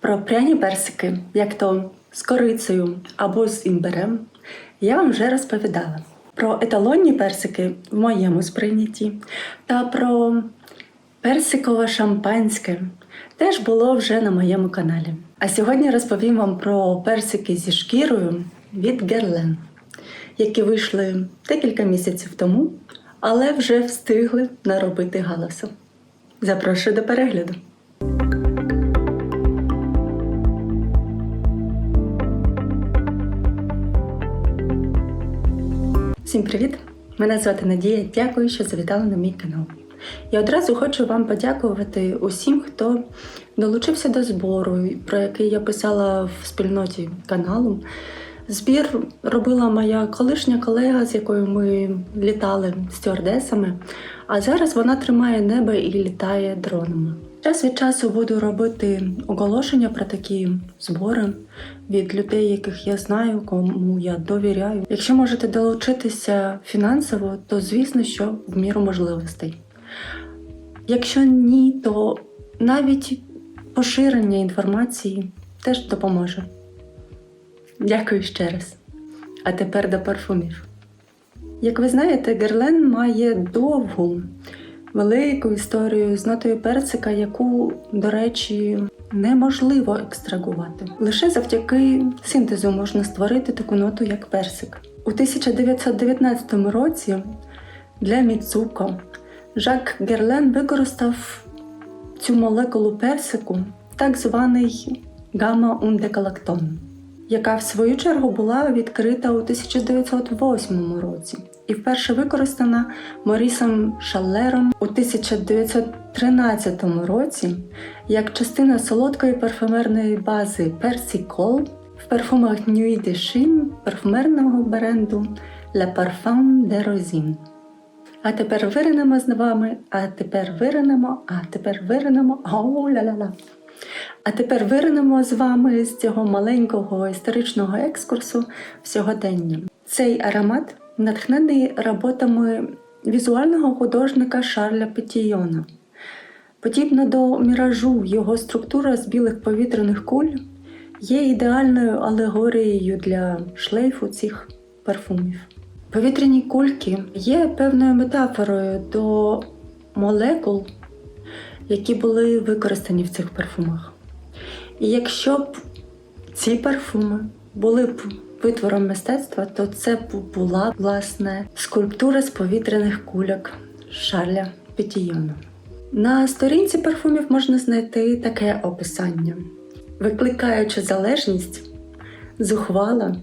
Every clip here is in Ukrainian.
Про пряні персики, як то з корицею або з імбирем, я вам вже розповідала. Про еталонні персики в моєму сприйнятті та про персикове шампанське теж було вже на моєму каналі. А сьогодні розповім вам про персики зі шкірою від Герлен, які вийшли декілька місяців тому, але вже встигли наробити галасу. Запрошую до перегляду. Всім привіт! Мене звати Надія. Дякую, що завітали на мій канал. Я одразу хочу вам подякувати усім, хто долучився до збору, про який я писала в спільноті каналу. Збір робила моя колишня колега, з якою ми літали стюардесами, а зараз вона тримає небо і літає дронами. Час від часу буду робити оголошення про такі збори від людей, яких я знаю, кому я довіряю. Якщо можете долучитися фінансово, то звісно, що в міру можливостей. Якщо ні, то навіть поширення інформації теж допоможе. Дякую ще раз. А тепер до парфумів. Як ви знаєте, Герлен має довгу, велику історію з нотою персика, яку, до речі, неможливо екстрагувати. Лише завдяки синтезу можна створити таку ноту, як персик. У 1919 році для Міцуко Жак Герлен використав цю молекулу персику, так званий гамма-ундекалактон яка в свою чергу була відкрита у 1908 році і вперше використана Морісом Шаллером у 1913 році як частина солодкої парфумерної бази Percy Cole в парфумах Nuit de Chine парфумерного бренду La Parfum de Rosine. А тепер виринемо з вами, а тепер виринемо, а тепер виринемо. Ля-ля-ля. А тепер виринемо з вами з цього маленького історичного екскурсу в сьогодення. Цей аромат натхнений роботами візуального художника Шарля Петійона. Подібно до міражу, його структура з білих повітряних куль є ідеальною алегорією для шлейфу цих парфумів. Повітряні кульки є певною метафорою до молекул, які були використані в цих парфумах. І якщо б ці парфуми були б витвором мистецтва, то це була власне скульптура з повітряних кульок Шарля Петійона. На сторінці парфумів можна знайти таке описання: викликаючи залежність, зухвала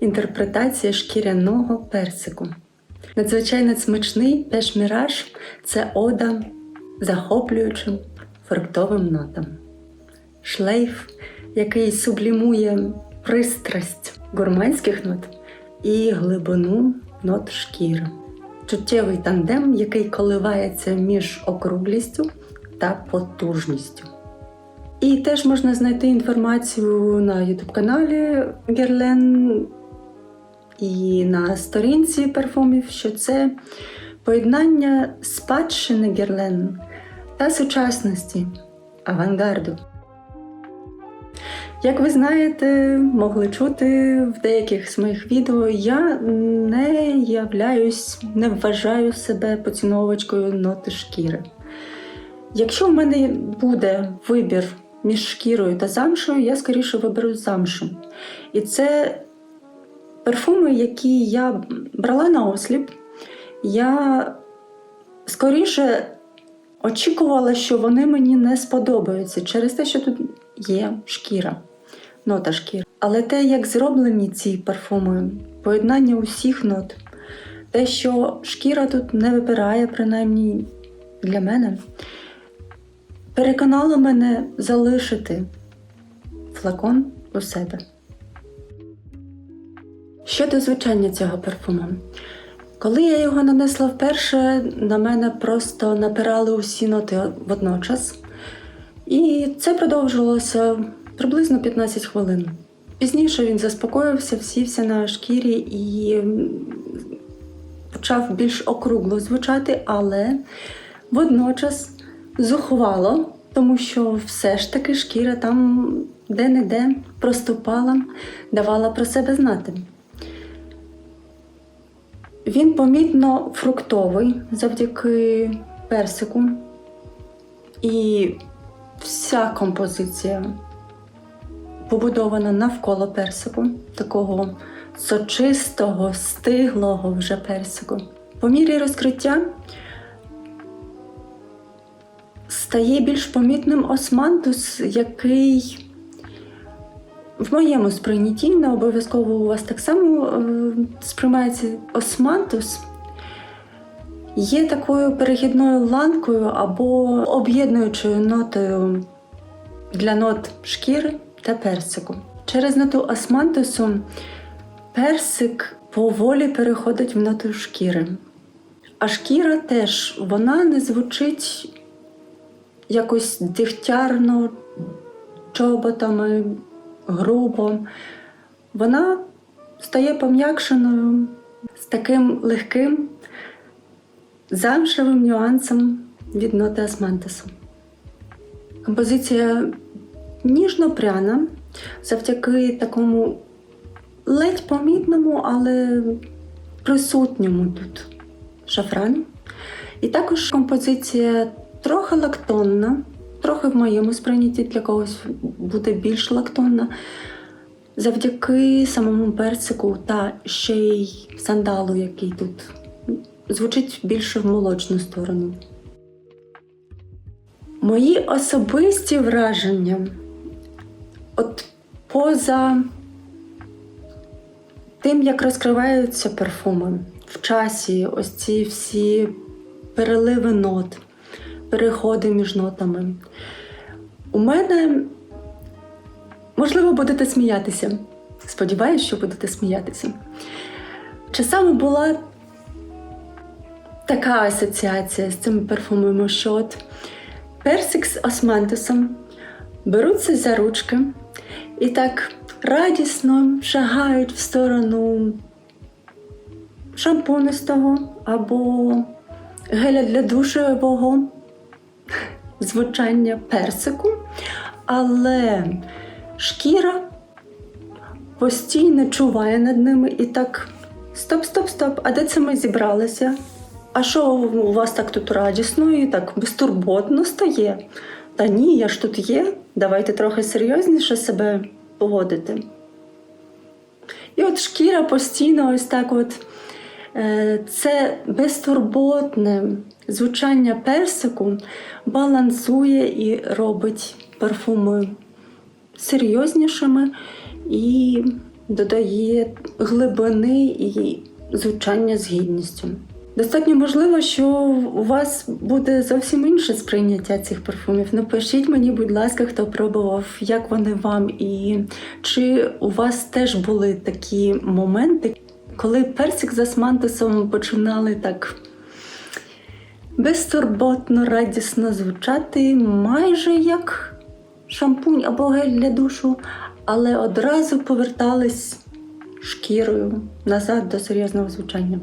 інтерпретація шкіряного персику. Надзвичайно смачний пешміраж це ода захоплюючим фруктовим нотам. Шлейф, який сублімує пристрасть гурманських нот і глибину нот шкіри. Чуттєвий тандем, який коливається між округлістю та потужністю. І теж можна знайти інформацію на YouTube каналі Герлен і на сторінці парфумів, що це поєднання спадщини Герлен та сучасності авангарду. Як ви знаєте, могли чути в деяких з моїх відео, я не являюсь, не вважаю себе поціновувачкою ноти шкіри. Якщо в мене буде вибір між шкірою та замшою, я скоріше виберу замшу. І це парфуми, які я брала на осліп, я скоріше очікувала, що вони мені не сподобаються через те, що тут є шкіра, нота шкіри. Але те, як зроблені ці парфуми, поєднання усіх нот, те, що шкіра тут не вибирає, принаймні для мене, переконало мене залишити флакон у себе. Щодо звучання цього парфуму. Коли я його нанесла вперше, на мене просто напирали усі ноти водночас. І це продовжувалося приблизно 15 хвилин. Пізніше він заспокоївся, всівся на шкірі і почав більш округло звучати, але водночас зухвало, тому що все ж таки шкіра там де-не-де проступала, давала про себе знати. Він помітно фруктовий завдяки персику. І вся композиція побудована навколо персику, такого сочистого, стиглого вже персику. По мірі розкриття стає більш помітним османтус, який в моєму сприйнятті, не обов'язково у вас так само е, сприймається османтус, є такою перехідною ланкою або об'єднуючою нотою для нот шкіри та персику. Через ноту османтусу персик поволі переходить в ноту шкіри. А шкіра теж вона не звучить якось дегтярно, чоботами, грубо. Вона стає пом'якшеною з таким легким замшевим нюансом від ноти османтусу. Композиція ніжно-пряна, завдяки такому ледь помітному, але присутньому тут шафрану. І також композиція трохи лактонна, трохи в моєму сприйнятті для когось буде більш лактонна. Завдяки самому персику та ще й сандалу, який тут звучить більше в молочну сторону. Мої особисті враження, от поза тим, як розкриваються парфуми в часі, ось ці всі переливи нот, переходи між нотами. У мене, можливо, будете сміятися. Сподіваюсь, що будете сміятися. Часами була така асоціація з цими парфумами, що от персик з османтусом беруться за ручки і так радісно шагають в сторону шампунистого або геля для душевого звучання персику, але шкіра постійно чуває над ними і так: стоп, стоп, стоп, а де це ми зібралися? А що у вас так тут радісно і так безтурботно стає? Та ні, я ж тут є. Давайте трохи серйозніше себе поводити. І от шкіра постійно ось так от е, це безтурботне звучання персику балансує і робить парфуми серйознішими і додає глибини і звучання з гідністю. Достатньо можливо, що у вас буде зовсім інше сприйняття цих парфумів. Напишіть мені, будь ласка, хто пробував, як вони вам, і чи у вас теж були такі моменти, коли персик з османтусом починали так безтурботно, радісно звучати, майже як шампунь або гель для душу, але одразу повертались шкірою назад до серйозного звучання.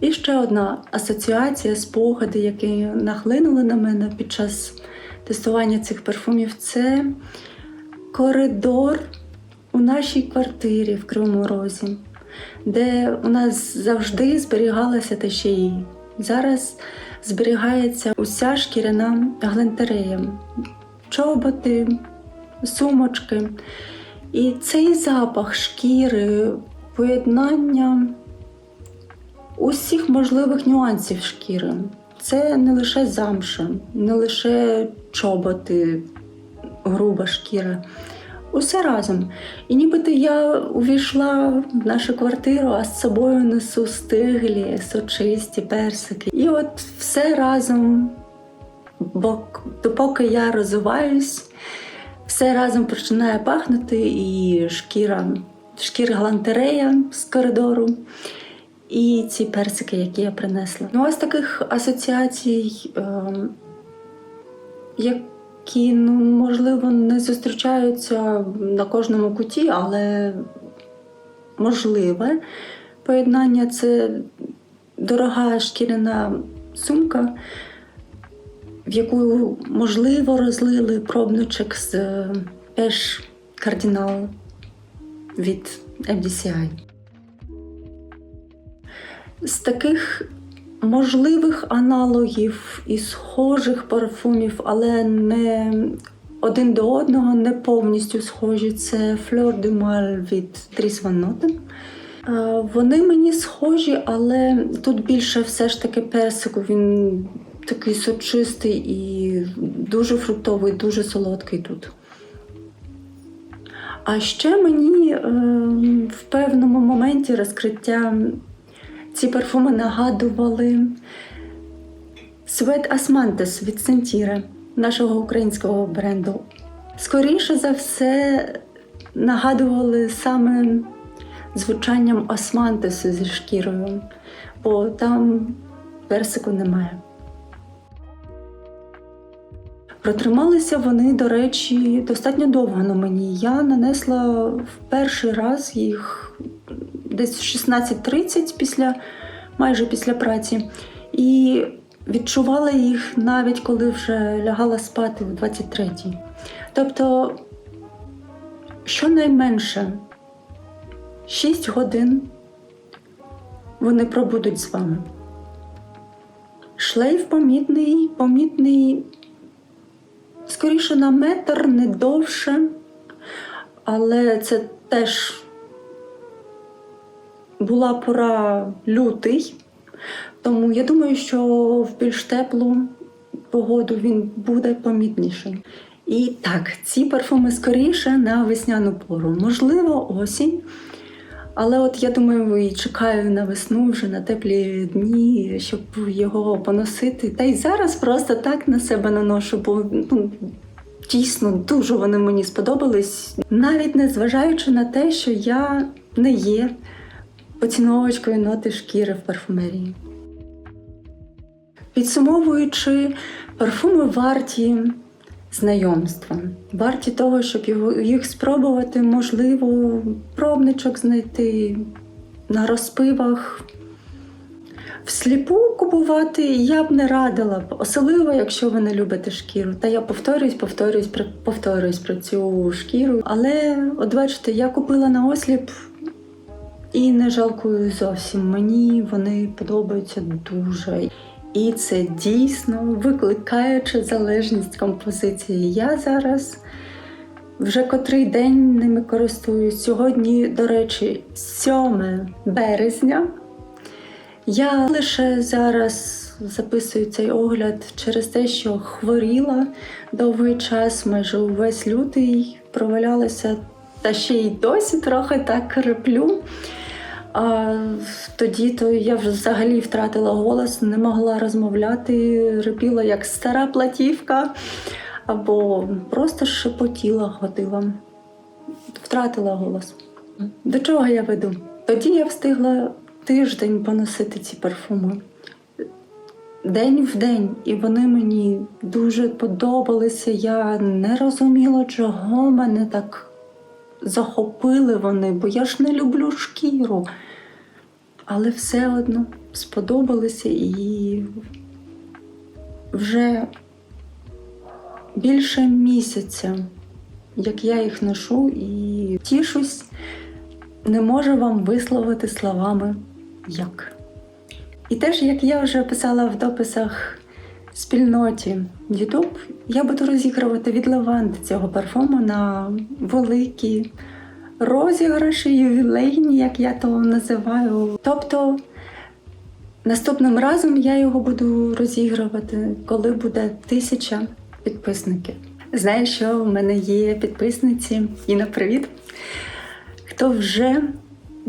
І ще одна асоціація, спогади, які нахлинули на мене під час тестування цих парфумів, це коридор у нашій квартирі в Кривому Розі, де у нас завжди зберігалася та ще й зараз зберігається уся шкіряна галантерея, чоботи, сумочки. І цей запах шкіри, поєднання усіх можливих нюансів шкіри. Це не лише замша, не лише чоботи, груба шкіра. Усе разом. І нібито я увійшла в нашу квартиру, а з собою несу стиглі, сочисті персики. І от все разом, бо допоки я розвиваюсь, все разом починає пахнути, і шкіра, шкіра галантерея з коридору, і ці персики, які я принесла. Ну, ось таких асоціацій, ем, які, ну, можливо, не зустрічаються на кожному куті, але можливе поєднання це дорога шкіряна сумка, в яку можливо розлили пробничок з теж кардинал від MDCI. З таких можливих аналогів і схожих парфумів, але не один до одного не повністю схожі. Це Fleur de Mal від Van Noten. Е, Вони мені схожі, але тут більше все ж таки персику. Він такий сочистий і дуже фруктовий, дуже солодкий тут. А ще мені е, в певному моменті розкриття ці парфуми нагадували Свет Асмантес від Сентіра, нашого українського бренду. Скоріше за все, нагадували саме звучанням османтесу зі шкірою, бо там персику немає. Протрималися вони, до речі, достатньо довго на мені. Я нанесла в перший раз їх десь в 16.30 після майже після праці. І відчувала їх навіть коли вже лягала спати в 23-й. Тобто, щонайменше 6 годин вони пробудуть з вами. Шлейф помітний, помітний скоріше на метр, не довше, але це теж була пора лютий, тому я думаю, що в більш теплу погоду він буде помітніший. І так, ці парфуми скоріше на весняну пору, можливо, осінь. Але от я думаю, і чекаю на весну вже на теплі дні, щоб його поносити. Та й зараз просто так на себе наношу, бо ну, дійсно дуже вони мені сподобались, навіть не зважаючи на те, що я не є поціновувачкою ноти шкіри в парфумерії. Підсумовуючи, парфуми варті знайомства, варті того, щоб їх спробувати, можливо, пробничок знайти на розпивах. Всліпу купувати я б не радила особливо, якщо ви не любите шкіру. Та я повторюсь, повторюсь, повторюсь про цю шкіру. Але, от бачите, я купила на осліп і не жалкую зовсім. Мені вони подобаються дуже. І це дійсно викликаюча залежність композиції. Я зараз вже котрий день ними користуюсь. Сьогодні, до речі, 7 березня. Я лише зараз записую цей огляд через те, що хворіла довгий час, майже увесь лютий провалялася, та ще й досі трохи так креплю. А тоді то я вже взагалі втратила голос, не могла розмовляти, репіла як стара платівка, або просто шепотіла, ходила, втратила голос. До чого я веду? Тоді я встигла тиждень поносити ці парфуми. День в день, і вони мені дуже подобалися. Я не розуміла, чого мене так захопили вони, бо я ж не люблю шкіру. Але все одно сподобалися і вже більше місяця, як я їх ношу і тішусь, не можу вам висловити словами як. І теж, як я вже писала в дописах спільноті YouTube, я буду розігрувати від лаванди цього парфуму на великі розіграші, ювілейні, як я то називаю. Тобто наступним разом я його буду розігрувати, коли буде тисяча підписників. Знаєш, що в мене є підписниці Іна, привіт! Хто вже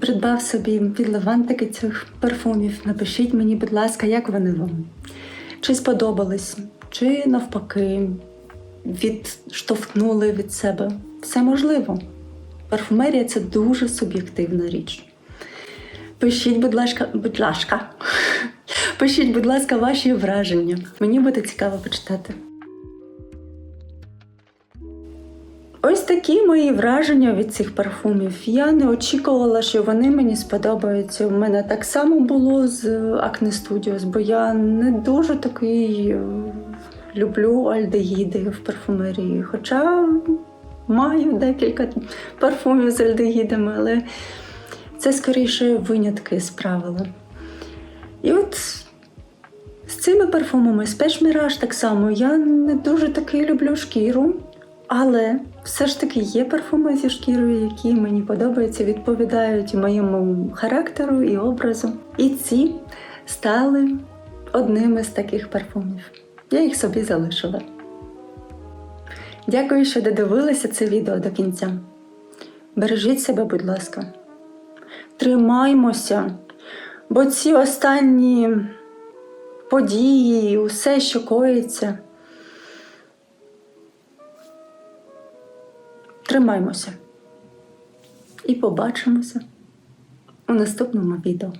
придбав собі від лавантики цих парфумів, напишіть мені, будь ласка, як вони вам. Чи сподобались, чи навпаки відштовхнули від себе. Все можливо. Парфумерія це дуже суб'єктивна річ. Пишіть, будь ласка, будь ласка. Пишіть, будь ласка, ваші враження. Мені буде цікаво почитати. Ось такі мої враження від цих парфумів. Я не очікувала, що вони мені сподобаються. У мене так само було з Acne Studios, бо я не дуже такий е, люблю альдегіди в парфумерії. Хоча маю декілька парфумів з альдегідами, але це скоріше винятки з правила. І от з цими парфумами Спеш Міраж так само. Я не дуже таки люблю шкіру, але все ж таки є парфуми зі шкірою, які мені подобаються, відповідають моєму характеру і образу. І ці стали одними з таких парфумів. Я їх собі залишила. Дякую, що додивилися це відео до кінця. Бережіть себе, будь ласка. Тримаймося, бо ці останні події, усе, що коїться. Тримаймося і побачимося у наступному відео.